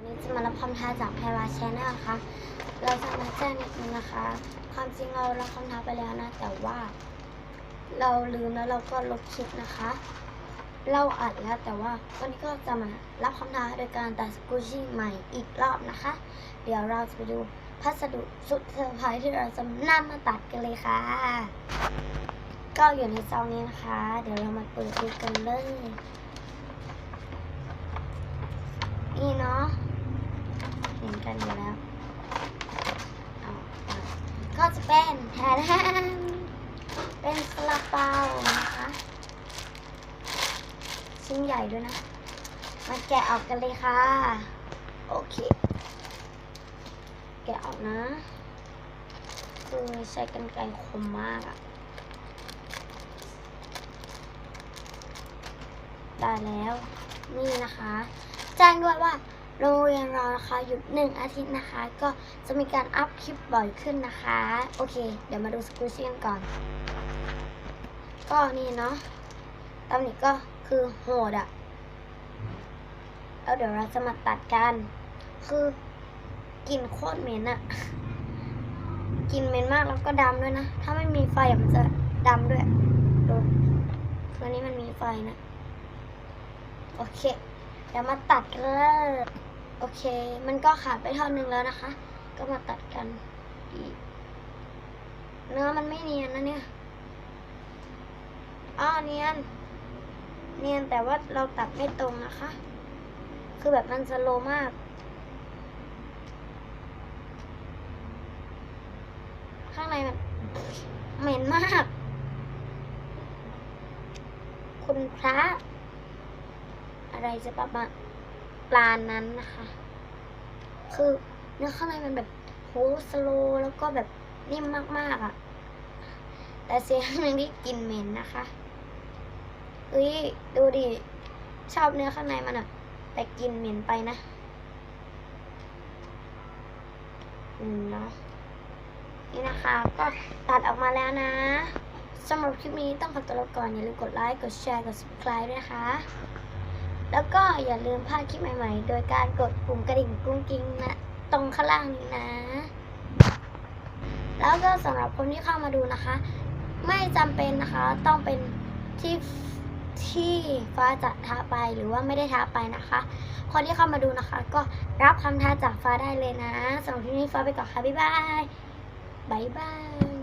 วันนี้จะมารับคำท้าจากแพรวาแชนแนลนะคะเราจะมาแจ้งนิดนึงนะคะ ความจริงเรารับคำท้าไปแล้วนะ แต่ว่า เราลืมแล้วเราก็ลบคลิปนะคะ เราอัดแล้วแต่ว่าวันนี้ก็จะมารับคำท้าโดยการตัดสกูชี่ใหม่อีกรอบนะคะ เดี๋ยวเราจะไปดูพัสดุสุดเซอร์ไพรส์ที่เราจะนำมาตัดกันเลยค่ะ ก็อยู่ในซองนี้นะคะ เดี๋ยวเรามาเปิดดูกันเลยนี่เนาะ กันอยู่แล้ว ก็จะเป็นแทนเป็นซาลาเปานะคะชิ้นใหญ่ด้วยนะ มาแกะออกกันเลยค่ะ โอเค แกะออกนะคือใช้กันไกรคมมากอะได้แล้ว นี่นะคะ แจ้งด้วยว่า โรงเรียนเรานะคะหยุดหนึ่งอาทิตย์นะคะ ก็จะมีการอัพคลิปบ่อยขึ้นนะคะ โอเค เดี๋ยวมาดูสกูชี่กันก่อน ก็นี่เนาะตำหนิก็คือโหดอะแล้วเดี๋ยวเราจะมาตัดกัน คือกลิ่นโคตรเหม็นอะกลิ่นเหม็นมากแล้วก็ดำด้วยนะ ถ้าไม่มีไฟมันจะดำด้วยดูคืออันนี้มันมีไฟนะ โอเค เดี๋ยวมาตัดกันเลย โอเค มันก็ขาดไปท่อนหนึ่งแล้วนะคะ ก็มาตัดกันอีกเนื้อมันไม่เนียนนะเนี่ยอ้อเนียน เนียนแต่ว่าเราตัดไม่ตรงนะคะ คือแบบมันสโลมาก ข้างในมันเหม็นมาก คุณพระ อะไรจะประมาณ ปลานั้นนะคะ คือเนื้อข้างในมันแบบโหสโลแล้วก็แบบนิ่มมากๆอะ่ะ แต่เสียงหนึ่งที่กินเหม็นนะคะเอ้ยดูดิ ชอบเนื้อข้างในมันอะ่ะ แต่กินเหม็นไปนะ อืมเนาะนี่นะคะ ก็ตัดออกมาแล้วนะสำหรับคลิปนี้ต้องขอตัวลาก่อนอย่าลืมกดไลค์ กดแชร์ กด subscribe ด้วยนะคะ แล้วก็อย่าลืมพลาดคลิปใหม่ๆ โดยการกดปุ่มกระดิ่งกุ้งกิ้งนะ ตรงข้างล่างนี้นะ แล้วก็สำหรับคนที่เข้ามาดูนะคะ ไม่จำเป็นนะคะต้องเป็นที่ที่ฟ้าจะท้าไปหรือว่าไม่ได้ท้าไปนะคะ คนที่เข้ามาดูนะคะ ก็รับคำท้าจากฟ้าได้เลยนะสำหรับที่นี้ฟ้าไปก่อนค่ะบ๊ายบายบ๊ายบาย